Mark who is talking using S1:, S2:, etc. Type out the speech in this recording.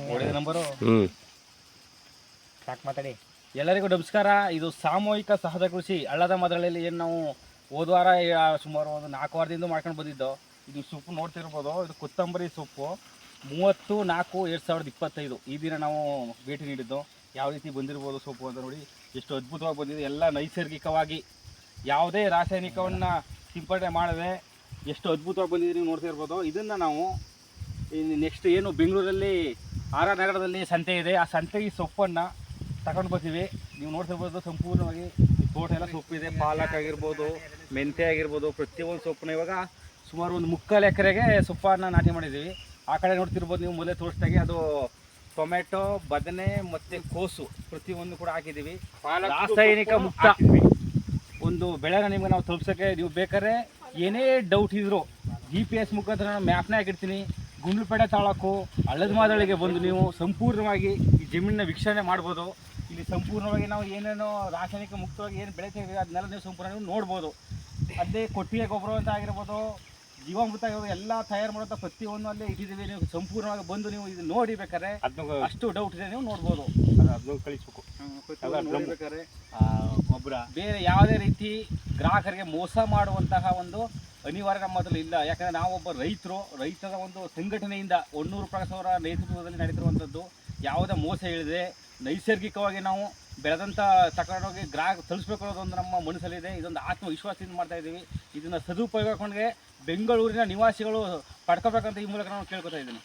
S1: ಹ್ಞೂ
S2: ಸಾಕು ಮಾತಾಡಿ. ಎಲ್ಲರಿಗೂ ನಮಸ್ಕಾರ. ಇದು ಸಾಮೂಹಿಕ ಸಹಜ ಕೃಷಿ. ಹಳ್ಳದ ಮದಳಲ್ಲಿ ಏನು ನಾವು ಹೋದ ವಾರ ಸುಮಾರು ಒಂದು ನಾಲ್ಕು ವಾರದಿಂದ ಮಾಡ್ಕೊಂಡು ಬಂದಿದ್ದು. ಇದು ಸೊಪ್ಪು ನೋಡ್ತಿರ್ಬೋದು. ಇದು ಕೊತ್ತಂಬರಿ ಸೊಪ್ಪು ಮೂವತ್ತು ನಾಲ್ಕು ಎರಡು ಸಾವಿರದ ಇಪ್ಪತ್ತೈದು. ಈ ದಿನ ನಾವು ಭೇಟಿ ನೀಡಿದ್ದು. ಯಾವ ರೀತಿ ಬಂದಿರ್ಬೋದು ಸೊಪ್ಪು ಅಂತ ನೋಡಿ. ಎಷ್ಟು ಅದ್ಭುತವಾಗಿ ಬಂದಿದೆ. ಎಲ್ಲ ನೈಸರ್ಗಿಕವಾಗಿ ಯಾವುದೇ ರಾಸಾಯನಿಕವನ್ನು ಸಿಂಪಡಣೆ ಮಾಡದೆ ಎಷ್ಟು ಅದ್ಭುತವಾಗಿ ಬಂದಿದೆ ನೀವು ನೋಡ್ತಾ ಇರ್ಬೋದು ಇದನ್ನು ನಾವು ನೆಕ್ಸ್ಟ್ ಏನು ಬೆಂಗಳೂರಲ್ಲಿ ಆರ ನಗರದಲ್ಲಿ ಸಂತೆ ಇದೆ. ಆ ಸಂತೆಗೆ ಸೊಪ್ಪನ್ನು ತಗೊಂಡು ಬರ್ತೀವಿ. ನೀವು ನೋಡ್ತಿರ್ಬೋದು ಸಂಪೂರ್ಣವಾಗಿ ತೋಟ ಎಲ್ಲ ಸೊಪ್ಪಿದೆ ಪಾಲಕ್ ಆಗಿರ್ಬೋದು ಮೆಂತೆ ಆಗಿರ್ಬೋದು ಪ್ರತಿಯೊಂದು ಸೊಪ್ಪನ್ನ ಇವಾಗ ಸುಮಾರು ಒಂದು ಮುಕ್ಕಾಲು ಎಕರೆಗೆ ಸೊಪ್ಪನ್ನು ನಾಟಿ ಮಾಡಿದ್ದೀವಿ. ಆ ಕಡೆ ನೋಡ್ತಿರ್ಬೋದು ನೀವು ಮೊದಲೇ ತೋರಿಸ್ದಾಗೆ ಅದು ಟೊಮೆಟೊ ಬದನೆ ಮತ್ತು ಕೋಸು ಪ್ರತಿಯೊಂದು ಕೂಡ ಹಾಕಿದ್ದೀವಿ. ರಾಸಾಯನಿಕ ಮುಕ್ತ ಒಂದು ಬೆಳೆನ ನಿಮ್ಗೆ ನಾವು ತಲುಪ್ಸೋಕ್ಕೆ ನೀವು ಬೇಕಾದ್ರೆ ಏನೇ ಡೌಟ್ ಇದ್ದರೂ ಜಿ ಪಿ ಎಸ್ ಮುಖಾಂತರ ನಾನು ಮ್ಯಾಪ್ನೇ ಹಾಕಿರ್ತೀನಿ. ಗುಂಡ್ಲುಪೇಟೆ ತಾಲೂಕು ಹಳ್ಳದ ಮಾದಳಿಗೆ ಬಂದು ನೀವು ಸಂಪೂರ್ಣವಾಗಿ ಈ ಜಮೀನನ್ನ ವೀಕ್ಷಣೆ ಮಾಡ್ಬೋದು. ಇಲ್ಲಿ ಸಂಪೂರ್ಣವಾಗಿ ನಾವು ಏನೇನೋ ರಾಸಾಯನಿಕ ಮುಕ್ತವಾಗಿ ಏನು ಬೆಳಿತೀವಿ ಅದನ್ನೆಲ್ಲ ನೀವು ಸಂಪೂರ್ಣ ನೀವು ನೋಡ್ಬೋದು. ಅದೇ ಕೊಟ್ಟಿಗೆ ಗೊಬ್ಬರ ಅಂತ ಆಗಿರ್ಬೋದು ಜೀವಾಮೃತ ಆಗಿರ್ಬೋದು ಎಲ್ಲ ತಯಾರು ಮಾಡೋಂಥ ಪ್ರತಿಯೊಂದು ಅಲ್ಲೇ ಇಟ್ಟಿದ್ದೀವಿ. ನೀವು ಸಂಪೂರ್ಣವಾಗಿ ಬಂದು ನೀವು ಇದು ನೋಡಿ ಬೇಕಾದ್ರೆ
S1: ಅದನ್ನ
S2: ಅಷ್ಟು ಡೌಟ್ ಇದೆ ನೀವು ನೋಡ್ಬೋದು.
S1: ಅದನ್ನ ಕಳಿಸ್ಬೇಕು. ಗೊಬ್ಬರ.
S2: ಬೇರೆ ಯಾವುದೇ ರೀತಿ ಗ್ರಾಹಕರಿಗೆ ಮೋಸ ಮಾಡುವಂತಹ ಒಂದು ಅನಿವಾರ್ಯ ನಮ್ಮ ಹತ್ರ ಇಲ್ಲ. ಯಾಕಂದರೆ ನಾವೊಬ್ಬ ರೈತರು, ರೈತರ ಒಂದು ಸಂಘಟನೆಯಿಂದ ಒನ್ನೂರು ಪ್ರಕಾಶ್ ಅವರ ನೇತೃತ್ವದಲ್ಲಿ ನಡೆದಿರುವಂಥದ್ದು ಯಾವುದೇ ಮೋಸ ಇಲ್ಲದೆ ನೈಸರ್ಗಿಕವಾಗಿ ನಾವು ಬೆಳೆದಂಥ ತಗೊಂಡೋಗಿ ಗ್ರಾಹಕ ತಳಿಸ್ಬೇಕು ಅನ್ನೋದೊಂದು ನಮ್ಮ ಮನಸ್ಸಲ್ಲಿದೆ. ಇದೊಂದು ಆತ್ಮವಿಶ್ವಾಸದಿಂದ ಮಾಡ್ತಾ ಇದ್ದೀವಿ. ಇದನ್ನು ಸದುಪಯೋಗ ಕೊಂಡ್ಗೆ ಬೆಂಗಳೂರಿನ ನಿವಾಸಿಗಳು ಪಡ್ಕೋಬೇಕಂತ ಈ ಮೂಲಕ ನಾನು ಕೇಳ್ಕೊತಾ ಇದ್ದೀನಿ.